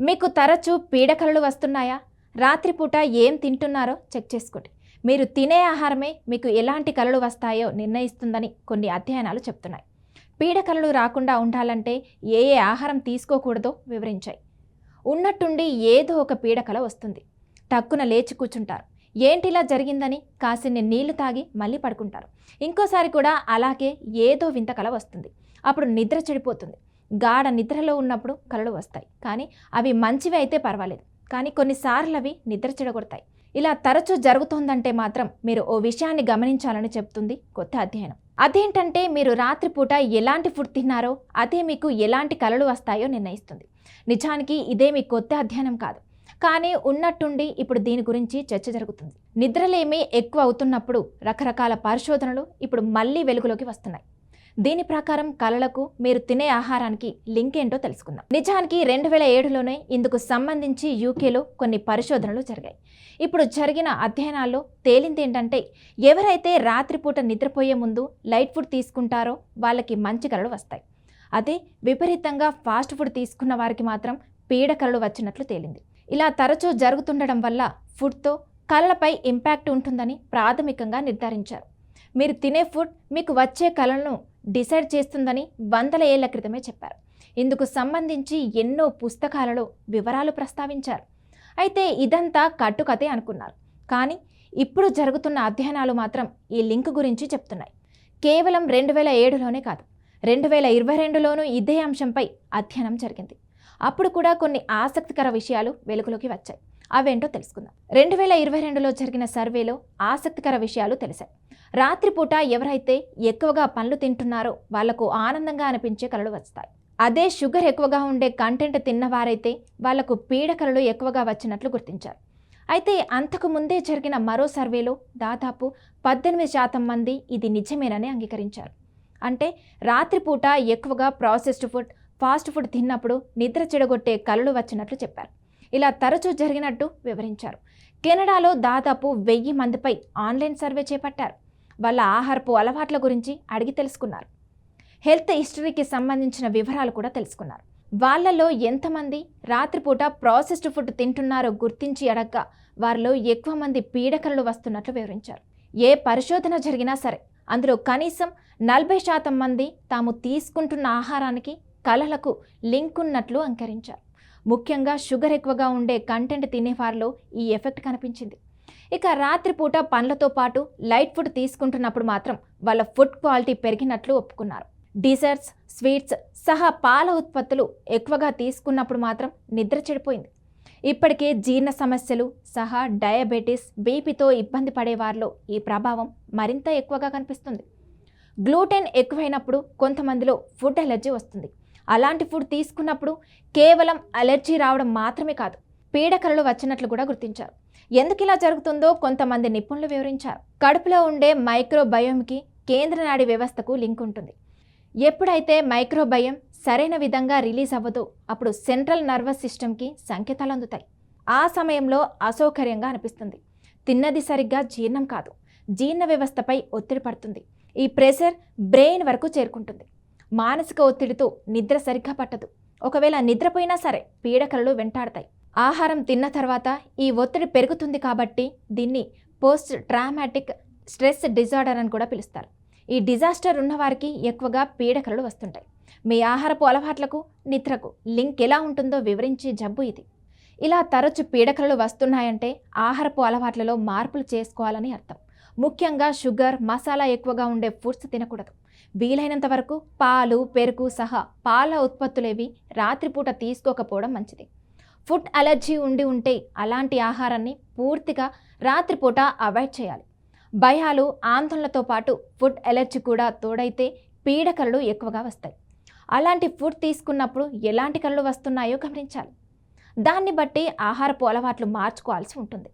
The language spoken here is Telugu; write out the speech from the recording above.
మీకు తరచూ పీడకలలు వస్తున్నాయా? రాత్రిపూట ఏం తింటున్నారో చెక్ చేసుకోండి. మీరు తినే ఆహారమే మీకు ఎలాంటి కలలు వస్తాయో నిర్ణయిస్తుందని కొన్ని అధ్యయనాలు చెప్తున్నాయి. పీడకలలు రాకుండా ఉండాలంటే ఏ ఏ ఆహారం తీసుకోకూడదో వివరించాయి. ఉన్నట్టుండి ఏదో ఒక పీడకల వస్తుంది. టక్కున లేచి కూర్చుంటారు. ఏంటిలా జరిగిందని కాసిన్ని నీళ్ళు తాగి మళ్ళీ పడుకుంటారు. ఇంకోసారి కూడా అలాగే ఏదో వింత కల వస్తుంది. అప్పుడు నిద్ర చెడిపోతుంది. గాఢ నిద్రలో ఉన్నప్పుడు కలలు వస్తాయి. కానీ అవి మంచివి అయితే పర్వాలేదు. కానీ కొన్నిసార్లు అవి నిద్ర చెడగొడతాయి. ఇలా తరచూ జరుగుతోందంటే మాత్రం మీరు ఓ విషయాన్ని గమనించాలని చెప్తుంది కొత్త అధ్యయనం. అదేంటంటే మీరు రాత్రిపూట ఎలాంటి ఫుడ్ తిన్నారో అదే మీకు ఎలాంటి కలలు వస్తాయో నిర్ణయిస్తుంది. నిజానికి ఇదే మీ కొత్త అధ్యయనం కాదు. కానీ ఉన్నట్టుండి ఇప్పుడు దీని గురించి చర్చ జరుగుతుంది. నిద్రలేమి ఎక్కువ అవుతున్నప్పుడు రకరకాల పరిశోధనలు ఇప్పుడు మళ్ళీ వెలుగులోకి వస్తున్నాయి. దీని ప్రకారం కళలకు మీరు తినే ఆహారానికి లింక్ ఏంటో తెలుసుకుందాం. నిజానికి రెండు వేల ఏడులోనే ఇందుకు సంబంధించి యూకేలో కొన్ని పరిశోధనలు జరిగాయి. ఇప్పుడు జరిగిన అధ్యయనాల్లో తేలింది ఏంటంటే ఎవరైతే రాత్రిపూట నిద్రపోయే ముందు లైట్ ఫుడ్ తీసుకుంటారో వాళ్ళకి మంచి కళలు వస్తాయి. అదే విపరీతంగా ఫాస్ట్ ఫుడ్ తీసుకున్న వారికి మాత్రం పీడకలలు వచ్చినట్లు తేలింది. ఇలా తరచూ జరుగుతుండడం వల్ల ఫుడ్తో కళ్ళపై ఇంపాక్ట్ ఉంటుందని ప్రాథమికంగా నిర్ధారించారు. మీరు తినే ఫుడ్ మీకు వచ్చే కళలను డిసైడ్ చేస్తుందని వందల ఏళ్ళ క్రితమే చెప్పారు. ఇందుకు సంబంధించి ఎన్నో పుస్తకాలలో వివరాలు ప్రస్తావించారు. అయితే ఇదంతా కట్టుకథే అనుకున్నారు. కానీ ఇప్పుడు జరుగుతున్న అధ్యయనాలు మాత్రం ఈ లింక్ గురించి చెప్తున్నాయి. కేవలం రెండు వేల ఏడులోనే కాదు రెండు వేల ఇరవై రెండులోనూ ఇదే అంశంపై అధ్యయనం జరిగింది. అప్పుడు కూడా కొన్ని ఆసక్తికర విషయాలు వెలుగులోకి వచ్చాయి. అవేంటో తెలుసుకుందాం. రెండు వేల ఇరవై రెండులో జరిగిన సర్వేలో ఆసక్తికర విషయాలు తెలిసాయి. రాత్రిపూట ఎవరైతే ఎక్కువగా పండ్లు తింటున్నారో వాళ్ళకు ఆనందంగా అనిపించే కలలు వస్తాయి. అదే షుగర్ ఎక్కువగా ఉండే కంటెంట్ తిన్నవారైతే వాళ్ళకు పీడకలలు ఎక్కువగా వచ్చినట్లు గుర్తించారు. అయితే అంతకు ముందే జరిగిన మరో సర్వేలో దాదాపు పద్దెనిమిది శాతం మంది ఇది నిజమేనని అంగీకరించారు. అంటే రాత్రిపూట ఎక్కువగా ప్రాసెస్డ్ ఫుడ్ ఫాస్ట్ ఫుడ్ తిన్నప్పుడు నిద్ర చెడగొట్టే కలలు వచ్చినట్లు చెప్పారు. ఇలా తరచూ జరిగినట్టు వివరించారు. కెనడాలో దాదాపు వెయ్యి మందిపై ఆన్లైన్ సర్వే చేపట్టారు. వాళ్ళ ఆహారపు అలవాట్ల గురించి అడిగి తెలుసుకున్నారు. హెల్త్ హిస్టరీకి సంబంధించిన వివరాలు కూడా తెలుసుకున్నారు. వాళ్ళలో ఎంతమంది రాత్రిపూట ప్రాసెస్డ్ ఫుడ్ తింటున్నారో గుర్తించి అడగ్గా వారిలో ఎక్కువ మంది పీడకలలు వస్తున్నట్లు వివరించారు. ఏ పరిశోధన జరిగినా సరే అందులో కనీసం నలభై శాతం మంది తాము తీసుకుంటున్న ఆహారానికి కలలకు లింక్ ఉన్నట్లు అంకరించారు. ముఖ్యంగా షుగర్ ఎక్కువగా ఉండే కంటెంట్ తినేవారిలో ఈ ఎఫెక్ట్ కనిపించింది. ఇక రాత్రిపూట పండ్లతో పాటు లైట్ ఫుడ్ తీసుకుంటున్నప్పుడు మాత్రం వాళ్ళ ఫుడ్ క్వాలిటీ పెరిగినట్లు ఒప్పుకున్నారు. డీజర్ట్స్ స్వీట్స్ సహా పాల ఉత్పత్తులు ఎక్కువగా తీసుకున్నప్పుడు మాత్రం నిద్ర చెడిపోయింది. ఇప్పటికే జీర్ణ సమస్యలు సహా డయాబెటీస్ బీపీతో ఇబ్బంది పడేవారిలో ఈ ప్రభావం మరింత ఎక్కువగా కనిపిస్తుంది. గ్లూటెన్ ఎక్కువైనప్పుడు కొంతమందిలో ఫుడ్ ఎలర్జీ వస్తుంది. అలాంటి ఫుడ్ తీసుకున్నప్పుడు కేవలం అలర్జీ రావడం మాత్రమే కాదు పీడకలలు వచ్చినట్లు కూడా గుర్తించారు. ఎందుకు ఇలా జరుగుతుందో కొంతమంది నిపుణులు వివరించారు. కడుపులో ఉండే మైక్రోబయోమ్కి కేంద్ర నాడి వ్యవస్థకు లింక్ ఉంటుంది. ఎప్పుడైతే మైక్రోబయం సరైన విధంగా రిలీజ్ అవ్వదో అప్పుడు సెంట్రల్ నర్వస్ సిస్టమ్కి సంకేతాలు అందుతాయి. ఆ సమయంలో అసౌకర్యంగా అనిపిస్తుంది. తిన్నది సరిగ్గా జీర్ణం కాదు. జీర్ణ వ్యవస్థపై ఒత్తిడి పడుతుంది. ఈ ప్రెషర్ బ్రెయిన్ వరకు చేరుకుంటుంది. మానసిక ఒత్తిడితో నిద్ర సరిగ్గా పట్టదు. ఒకవేళ నిద్రపోయినా సరే పీడకలలు వెంటాడతాయి. ఆహారం తిన్న తర్వాత ఈ ఒత్తిడి పెరుగుతుంది కాబట్టి దీన్ని పోస్ట్ ట్రామాటిక్ స్ట్రెస్ డిజార్డర్ అని కూడా పిలుస్తారు. ఈ డిజాస్టర్ ఉన్నవారికి ఎక్కువగా పీడకలలు వస్తుంటాయి. మీ ఆహారపు అలవాట్లకు నిద్రకు లింక్ ఎలా ఉంటుందో వివరించే జబ్బు ఇది. ఇలా తరచు పీడకలలు వస్తున్నాయంటే ఆహారపు అలవాట్లలో మార్పులు చేసుకోవాలని అర్థం. ముఖ్యంగా షుగర్ మసాలా ఎక్కువగా ఉండే ఫుడ్స్ తినకూడదు. వీలైనంత వరకు పాలు పెరుగు సహా పాల ఉత్పత్తులేవి రాత్రిపూట తీసుకోకపోవడం మంచిది. ఫుడ్ అలర్జీ ఉండి ఉంటే అలాంటి ఆహారాన్ని పూర్తిగా రాత్రిపూట అవాయిడ్ చేయాలి. భయాలు ఆందోళనతో పాటు ఫుడ్ ఎలర్జీ కూడా తోడైతే పీడకలలు ఎక్కువగా వస్తాయి. అలాంటి ఫుడ్ తీసుకున్నప్పుడు ఎలాంటి కళ్ళు వస్తున్నాయో గమనించాలి. దాన్ని బట్టి ఆహారపు అలవాట్లు మార్చుకోవాల్సి ఉంటుంది.